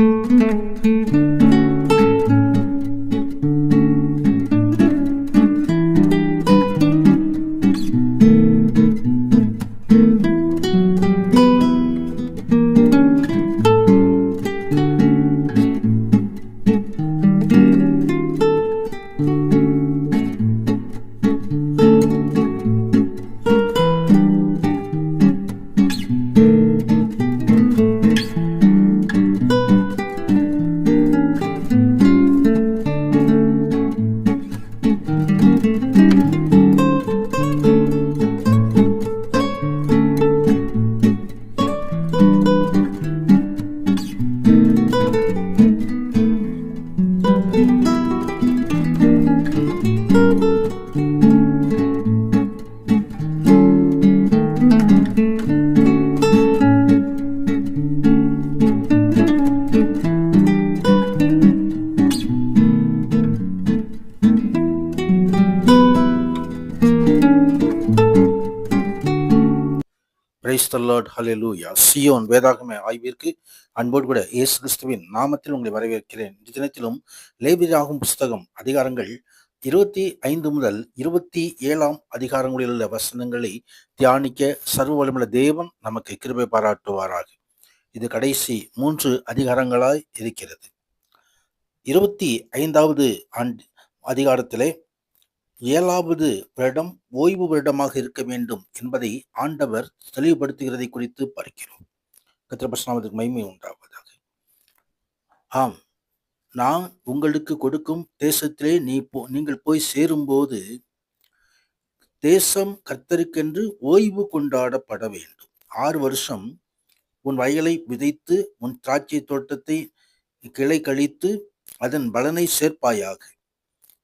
う。பிரைஸ் த Lord Zion வேதாகமே ஆய்விற்கு அன்போடு கூட இயேசு கிறிஸ்துவின் நாமத்தில் உங்களை வரவேற்கிறேன். இந்த தினத்திலும் லேபியராகும் புஸ்தகம் அதிகாரங்கள் இருபத்தி ஐந்து முதல் இருபத்தி ஏழாம் அதிகாரங்களில் உள்ள வசனங்களை தியானிக்க சர்வ வளமுள்ள தேவன் நமக்கு கிருபை பாராட்டுவாராக. இது கடைசி மூன்று அதிகாரங்களாய் இருக்கிறது. இருபத்தி ஐந்தாவது ஆண்டு அதிகாரத்திலே ஏழாவது வருடம் ஓய்வு வருடமாக இருக்க வேண்டும் என்பதை ஆண்டவர் தெளிவுபடுத்துகிறதை குறித்து பார்க்கிறோம் கத்திரபஸ்நாமத்துக்கு மகிமை உண்டாவதாக. ஆம் நான் உங்களுக்கு கொடுக்கும் தேசத்திலே நீ போ நீங்கள் போய் சேரும்போது தேசம் கர்த்தருக்கென்று ஓய்வு கொண்டாடப்பட வேண்டும். ஆறு வருஷம் உன் வயலை விதைத்து உன் திராட்சை தோட்டத்தை கிளை கழித்து அதன் பலனை சேர்ப்பாயாக.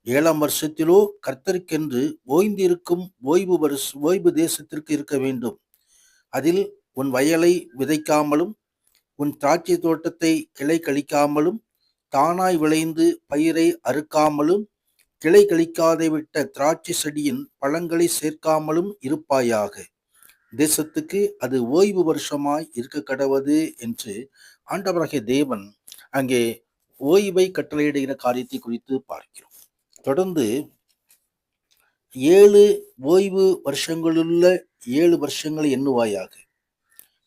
ஏழாம் வருஷத்திலோ கர்த்தருக்கென்று ஓய்ந்திருக்கும் ஓய்வு வருஷ ஓய்வு தேசத்திற்கு இருக்க வேண்டும். அதில் உன் வயலை விதைக்காமலும் உன் திராட்சை தோட்டத்தை கிளை கழிக்காமலும் தானாய் விளைந்து பயிரை அறுக்காமலும் கிளை கழிக்காதை விட்ட திராட்சை செடியின் பழங்களை சேர்க்காமலும் இருப்பாயாக. தேசத்துக்கு அது ஓய்வு வருஷமாய் இருக்க கடவது என்று ஆண்டவராகிய தேவன் அங்கே ஓய்வை கட்டளையிடுகிற காரியத்தை குறித்து பார்க்கிறோம். தொடர்ந்து ஏழு ஓய்வு வருஷங்களுள்ள ஏழு வருஷங்களை எண்ணுவாயாக.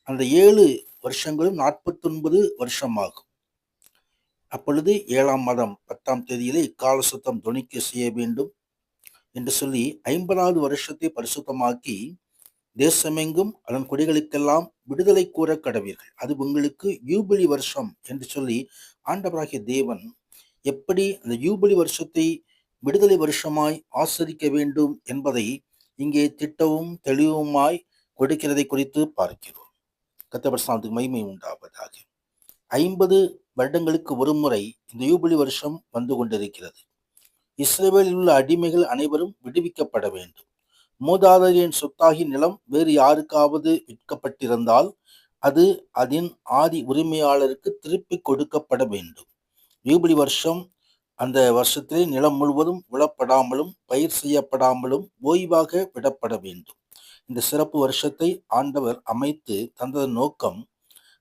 அந்த ஏழு வருஷங்களும் நாற்பத்தொன்பது வருஷமாகும். அப்பொழுது ஏழாம் மாதம் பத்தாம் தேதியிலே இக்கால சுத்தம் துணிக்க செய்ய வேண்டும் என்று சொல்லி ஐம்பதாவது வருஷத்தை பரிசுத்தமாக்கி தேசமெங்கும் அதன் குடிகளுக்கெல்லாம் விடுதலை கூற கடவீர்கள். அது உங்களுக்கு யூபிலி வருஷம் என்று சொல்லி ஆண்டவராகிய தேவன் எப்படி அந்த யூபிலி வருஷத்தை விடுதலை வருஷமாய் ஆசரிக்க வேண்டும் என்பதை இங்கே திட்டவும் தெளிவுமாய் கொடுக்கிறதை குறித்து பார்க்கிறோம். கத்தபர்சானத்துக்கு மகிமை உண்டாவதாக. ஐம்பது வருடங்களுக்கு ஒரு முறை இந்த யூபிலி வருஷம் வந்து கொண்டிருக்கிறது. இஸ்ரேலில் உள்ள அடிமைகள் அனைவரும் விடுவிக்கப்பட வேண்டும். மூதாதையின் சொத்தாகி நிலம் வேறு யாருக்காவது விற்கப்பட்டிருந்தால் அது அதன் ஆதி உரிமையாளருக்கு திருப்பி கொடுக்கப்பட வேண்டும். யூபிலி வருஷம் அந்த வருஷத்திலே நிலம் முழுவதும் விழப்படாமலும் பயிர் செய்யப்படாமலும் ஓய்வாக விடப்பட வேண்டும். இந்த சிறப்பு வருஷத்தை ஆண்டவர் அமைத்து தந்ததன் நோக்கம்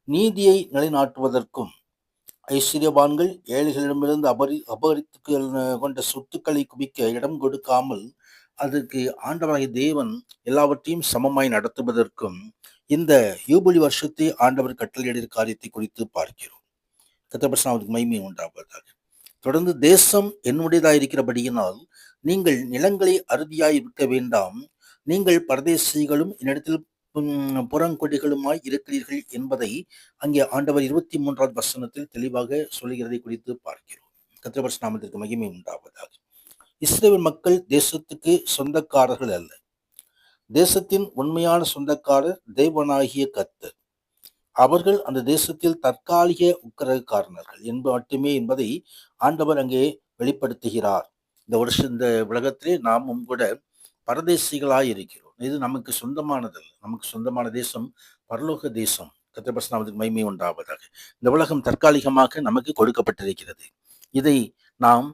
நீதியை நிலைநாட்டுவதற்கும் ஐஸ்வர்யவான்கள் ஏழைகளிடமிருந்து அபரி அபகரித்து கொண்ட சொத்துக்களை குவிக்க இடம் கொடுக்காமல் அதற்கு ஆண்டவராகிய தேவன் எல்லாவற்றையும் சமமாய் நடத்துவதற்கும் இந்த யூபிலி வருஷத்தை ஆண்டவர் கட்டளையிடுகிற காரியத்தை குறித்து பார்க்கிறோம். கத்தபர்சனாவுக்கு மைமை உண்டாவதாக. தொடர்ந்து தேசம் என்னுடையதாக இருக்கிறபடியினால் நீங்கள் நிலங்களை அறுதியாய் இருக்க வேண்டாம். நீங்கள் பரதேசிகளும் என்னிடத்தில் புறங்கொடிகளுமாய் இருக்கிறீர்கள் என்பதை அங்கே ஆண்டவர் இருபத்தி மூன்றாவது வசனத்தில் தெளிவாக சொல்லுகிறதை குறித்து பார்க்கிறோம். கத்திரபர்ஸ் நாமத்திற்கு மகிமை உண்டாவதாக. இஸ்ரேல் மக்கள் தேசத்துக்கு சொந்தக்காரர்கள் அல்ல. தேசத்தின் உண்மையான சொந்தக்காரர் தேவனாகிய கத்தர் அவர்கள் அந்த தேசத்தில் தற்காலிக உக்கிரகாரனர்கள் என்ப மட்டுமே என்பதை ஆண்டவர் அங்கே வெளிப்படுத்துகிறார். இந்த வருஷம் இந்த உலகத்திலே நாமும் கூட பரதேசிகளாய் இருக்கிறோம் இது நமக்கு சொந்தமானதல்ல. நமக்கு சொந்தமான தேசம் பரலோக தேசம். கத்திரபஸ்நாமத்துக்கு மைமை உண்டாவதாக. இந்த உலகம் தற்காலிகமாக நமக்கு கொடுக்கப்பட்டிருக்கிறது. இதை நாம்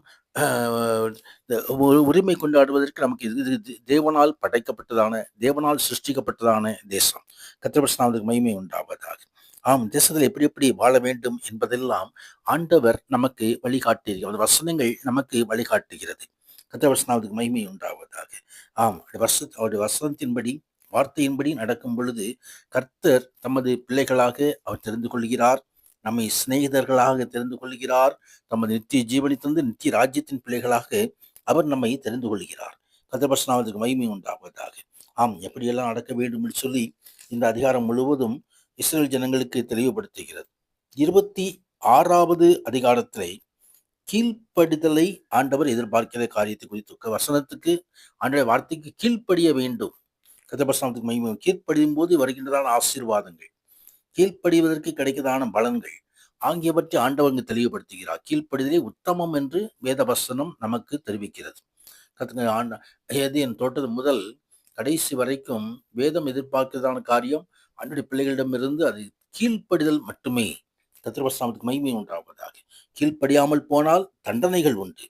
உரிமை கொண்டாடுவதற்கு நமக்கு இது தேவனால் படைக்கப்பட்டதான தேவனால் சிருஷ்டிக்கப்பட்டதான தேசம். கத்திரபஸ்நாமத்துக்கு மைமை உண்டாவதாக. ஆம் தேசத்தில் எப்படி எப்படி வாழ வேண்டும் என்பதெல்லாம் ஆண்டவர் நமக்கு வழிகாட்டுகிறது வசனங்கள் நமக்கு வழிகாட்டுகிறது. கத்த வசனாவதுக்கு மகிமை உண்டாவதாக. ஆம் வச அவருடைய வசனத்தின்படி வார்த்தையின்படி நடக்கும் பொழுது கர்த்தர் தமது பிள்ளைகளாக அவர் தெரிந்து கொள்கிறார். நம்மை சிநேகிதர்களாக தெரிந்து கொள்கிறார். தமது நித்திய ஜீவனை தந்து நித்திய ராஜ்யத்தின் பிள்ளைகளாக அவர் நம்மை தெரிந்து கொள்கிறார். கதபசனாவதுக்கு மகிமை உண்டாவதாக. ஆம் எப்படியெல்லாம் நடக்க வேண்டும் என்று சொல்லி இந்த அதிகாரம் முழுவதும் இஸ்ரேல் ஜனங்களுக்கு தெளிவுபடுத்துகிறது. இருபத்தி ஆறாவது அதிகாரத்திலே கீழ்ப்படிதலை ஆண்டவர் எதிர்பார்க்கிற காரியத்தை குறித்து வசனத்துக்கு ஆண்டவர் வார்த்தைக்கு கீழ்ப்படிய வேண்டும். கதபசனத்துக்கு மகிமை கீழ்ப்படியும் போது வருகின்றதான ஆசீர்வாதங்கள் கீழ்ப்படிவதற்கு கிடைக்கிறதான பலன்கள் ஆகியவற்றை ஆண்டவங்க தெளிவுபடுத்துகிறார். கீழ்ப்படிதலே உத்தமம் என்று வேதவசனம் நமக்கு தெரிவிக்கிறது. கத்துங்க ஆண்ட என் தோட்டது முதல் கடைசி வரைக்கும் வேதம் எதிர்பார்க்கிறதான காரியம் அன்றைய பிள்ளைகளிடமிருந்து அது கீழ்ப்படிதல் மட்டுமே. கத்திரவசனத்துக்கு மகிமை உண்டாவதாக. கீழ்ப்படியாமல் போனால் தண்டனைகள் உண்டு.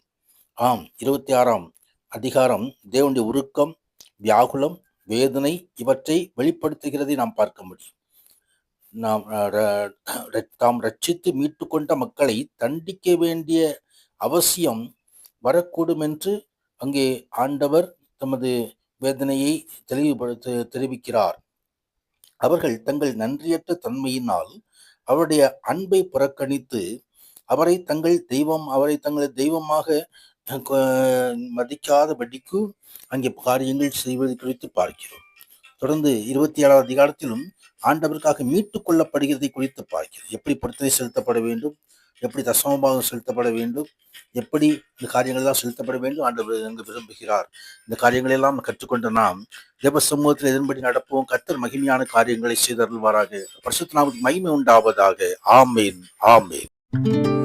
ஆம் இருபத்தி ஆறாம் அதிகாரம். தேவனுடைய உருக்கம் வியாகுலம் வேதனை இவற்றை வெளிப்படுத்துகிறதை நாம் பார்க்க முடியும். நாம் தாம் ரட்சித்து மீட்டு கொண்ட மக்களை தண்டிக்க வேண்டிய அவசியம் வரக்கூடும் என்று அங்கே ஆண்டவர் தமது வேதனையை தெளிவுபடுத்த தெரிவிக்கிறார். அவர்கள் தங்கள் நன்றியற்ற தன்மையினால் அவருடைய அன்பை புறக்கணித்து அவரை தங்கள் தெய்வம் அவரை தங்கள் தெய்வமாக மதிக்காதபடிக்கு அங்கே காரியங்கள் செய்வது குறித்து பார்க்கிறோம். தொடர்ந்து இருபத்தி ஏழாவது அதிகாரத்திலும் ஆண்டவருக்காக மீட்டுக் கொள்ளப்படுகிறதை குறித்து பார்க்கிறோம். எப்படி பொருத்தனை செலுத்தப்பட வேண்டும்? எப்படி தசமபாகம் செலுத்தப்பட வேண்டும்? எப்படி இந்த காரியங்களெல்லாம் செலுத்தப்பட வேண்டும்? ஆண்டவர் என்று விரும்புகிறார். இந்த காரியங்களை எல்லாம் கற்றுக்கொண்ட நாம் தேவ சமூகத்தில் இதன்படி நடப்போம். கத்தர் மகிமையான காரியங்களை செய்தருள்வாராக. பரிசுத்த நாமத்துக்கு மகிமை உண்டாவதாக. ஆமேன். ஆமேன்.